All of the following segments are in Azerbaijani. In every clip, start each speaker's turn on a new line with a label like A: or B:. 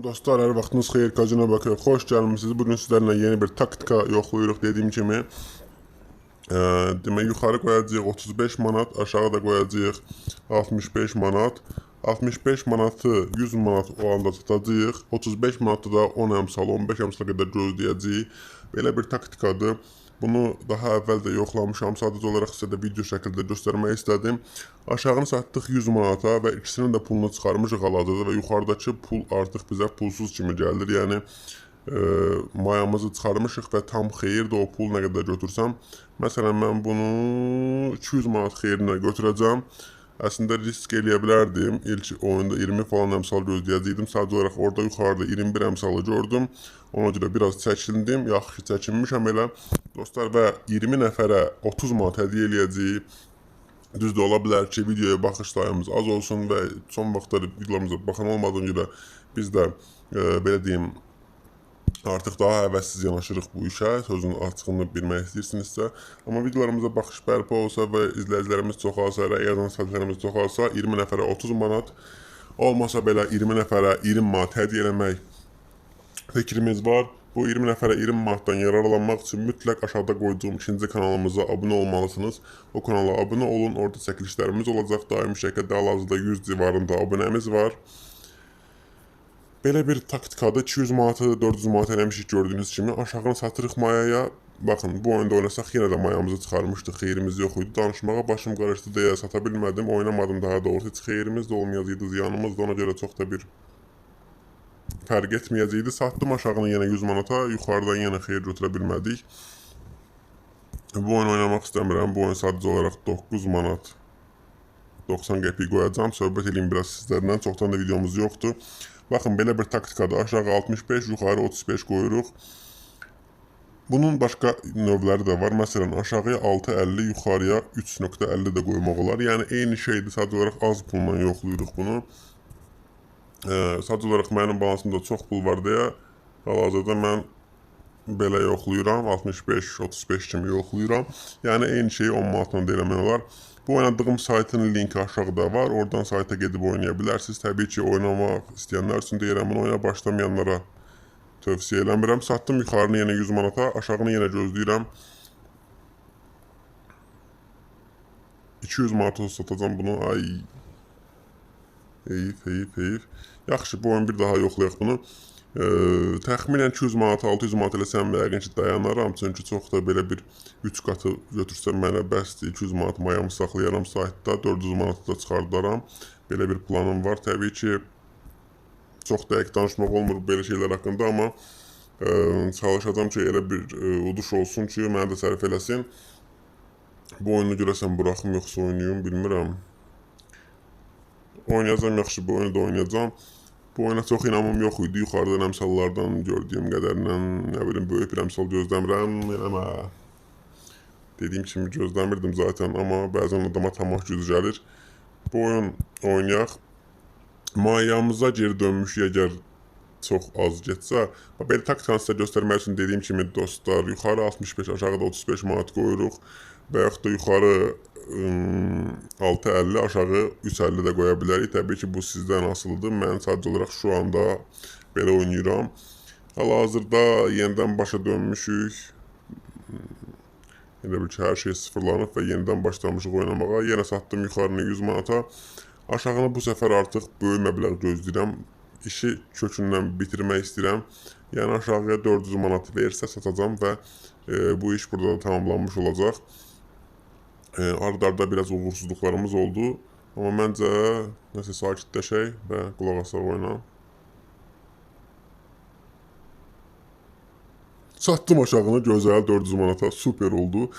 A: Dostlar, hər vaxtınız xeyir, Kazino bakıyor. Xoş gəlmisiniz. Bugün sizlərlə yeni bir taktika yoxlayırıq dediyim kimi. Ə, demək yuxarı qoyacağıq 35 manat, aşağı da qoyacağıq 65 manat. 65 manatı 100 manat olanda satacağıq. 35 manatı da 10 əmsal, 15 əmsala qədər gözləyəcəyik. Belə bir taktikadır. Bunu daha əvvəl də yoxlamışam. Sadəcə olaraq sizə də video şəkildə göstərmək istədim. Aşağını satdıq 100 manata və ikisinin də pulunu çıxarmışıq hal-hazırda və yuxarıdakı pul artıq bizə pulsuz kimi gəlir. Yəni e, mayamızı çıxarmışıq və tam xeyirdir o pul nə qədər götürsəm. Məsələn mən bunu 200 manat xeyrinə götürəcəm. Əslində risk eləyə bilərdim. İlk oyunda 20 falan əmsal gözləyəcəkdim. Sadəcə olaraq orada yuxarıda 21 əmsalı gördüm. Ona görə biraz çəkindim. Yaxşı ki, çəkinmişəm elə. Dostlar və 20 nəfərə 30 manat hədiyyə eləyəcəyik. Düzdür, ola bilər ki, videoya baxış sayımız az olsun və son vaxtlar videolarımıza baxan olmadığına görə biz də e, belə deyim artıq daha həvəssiz yanaşırıq bu işə, sözün açığını bilmək istəyirsinizsə. Amma videolarımıza baxış bərpa olsa və izləyicilərimiz çoxalsa, rəyazan sətlərimiz çoxalsa 20 nəfərə 30 manat, olmasa belə 20 nəfərə 20 manat hədiyyə eləmək fikrimiz var. Bu 20 nəfərə 20 manatdan yararlanmaq üçün mütləq aşağıda qoyduğum ikinci kanalımıza abunə olmalısınız. O kanala abunə olun, orada çəkilişlərimiz olacaq. Daimi şəkildə hal-hazırda 100 civarında abunəmiz var. Belə bir taktikadır. 200 manatı 400 manat eləmişik gördüyünüz kimi. Aşağını satırıq mayaya. Baxın, bu oyunda oynasaq yenə də mayamızı çıxarmışdıq. Xeyrimiz yox idi. Danışmağa başım qarışdı deyə sata bilmədim. Oynamadım daha doğrusu. Heç xeyrimiz də olmayacaqdı, ziyanımız da ona görə çox da bir fərq etməyəcəkdi. Satdım aşağını yenə 100 manata, yuxarıdan yenə xeyir götürə bilmədik. Bu oyunu oynamaq istəmirəm. Bu oyun sadəcə olaraq 9 manat 90 qəpik qoyacağam. Söhbət edeyim biraz sizlərlə. Çoxdan da videomuz yoxdur. Baxın belə bir taktikadır. Aşağı 65, yuxarı 35 qoyuruq. Bunun başqa növləri də var. Məsələn, aşağıya 6.50, yuxarıya 3.50 də qoymaq olar. Yəni eyni şeydir. Sadəcə olaraq az pulla yoxlayırıq bunu. Ə, sadəcə olaraq mənim balansımda çox pul var deyə hal-hazırda mən belə yoxlayıram. 65-35 kimi yoxlayıram. Yəni eyni şeyi 10 manatla da eləmək olar. Bu oynadığım saytın linki aşağıda var. Oradan sayta gedib oynaya bilərsiniz. Təbii ki, oynamaq istəyənlər üçün deyirəm, bunu oyuna başlamayanlara tövsiyə eləmirəm. Satdım yuxarını yenə 100 manata, aşağını yenə gözləyirəm. 200 manata satacağam bunu. Ay. Heyif, heyif, heyif. Yaxşı, bu oyun bir daha yoxlayaq bunu. Ə, təxminən 200 manat, 600 manat eləsəm yəqin ki dayanaram. Çünki çox da belə bir 3 qatı götürsəm mənə bəsdir. 200 manat mayamı saxlayaram saytda, 400 manat da çıxardaram. Belə bir planım var. Təbii ki çox dəqiq danışmaq olmur belə şeylər haqqında, amma ə, çalışacağam ki elə bir ə, uduş olsun ki, mənə də sərf eləsin. Bu oyunu görəsən buraxım yoxsa oynayım bilmirəm. Oynayacağam yaxşı bu oyunu da oynayacağam. Bu oyuna çox inamım yox idi. Yuxarıdan əmsallardan gördüyüm qədərlə, nə bilim, böyük bir əmsal gözləmirəm. Eləmə. Dediyim kimi gözləmirdim zaten, amma bəzən adama tamah gücü gəlir. Bu oyun oynayaq. Mayamıza geri dönmüşük əgər çox az getsə. Belə taktikanı sizə göstərmək üçün dediyim kimi dostlar, yuxarı 65, aşağıda 35 manat qoyuruq və yaxud da yuxarı ım, 6.50 aşağı 3.50 də qoya bilərik. Təbii ki, bu sizdən asılıdır. Mən sadəcə olaraq şu anda belə oynayıram. Hal-hazırda yenidən başa dönmüşük. Elə bil ki, hər şey sıfırlanıb və yenidən başlamışıq oynamağa. Yenə satdım yuxarını 100 manata. Aşağını bu səfər artıq böyük məbləğ gözləyirəm. İşi kökündən bitirmək istəyirəm. Yəni aşağıya 400 manat versə satacağam və e, bu iş burada da tamamlanmış olacaq. E, ardarda biraz uğursuzluqlarımız oldu. Amma məncə nəsə sakitləşək və qulaq asaq oyuna. Satdım aşağını gözəl 400 manata super oldu.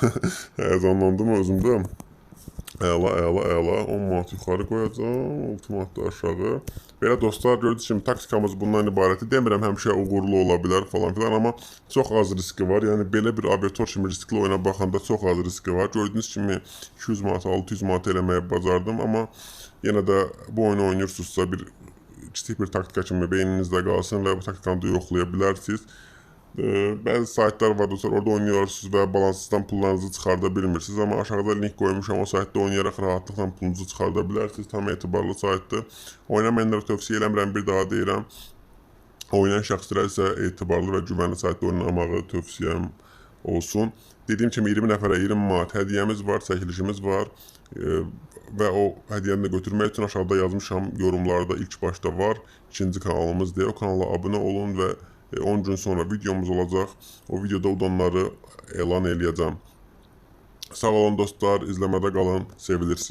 A: Həyəcanlandım özümdə. Əla, əla, əla. 10 manat yuxarı qoyacağam, 6 manat da aşağı. Belə dostlar, gördüyünüz kimi taktikamız bundan ibarətdir. Demirəm həmişə uğurlu ola bilər falan filan, amma çox az riski var. Yəni belə bir aviator kimi riskli oyuna baxanda çox az riski var. Gördüyünüz kimi 200 manat, 600 manat eləməyə bacardım, amma yenə də bu oyunu oynayırsınızsa bir kiçik bir taktika kimi beyninizdə qalsın və bu taktikanı da yoxlaya bilərsiniz. Bəzi saytlar var dostlar, orada oynuyorsunuz və balansızdan pullarınızı çıxarda bilmirsiniz. Amma aşağıda link qoymuşam, o saytda oynayaraq rahatlıqla pulunuzu çıxarda bilərsiniz. Tam etibarlı saytdır. Oynamayanlara tövsiyə eləmirəm, bir daha deyirəm. Oynayan şəxslərə isə etibarlı və güvənli saytda oynamağı tövsiyəm olsun. Dediyim kimi 20 nəfərə 20 manat hədiyyəmiz var, çəkilişimiz var. E, və o hədiyyəni də götürmək üçün aşağıda yazmışam yorumlarda ilk başda var. İkinci kanalımız deyə o kanala abunə olun və 10 gün sonra videomuz olacaq. O videoda udanları elan eləyəcəm. Sağ olun dostlar, izləmədə qalın, sevilirsiniz.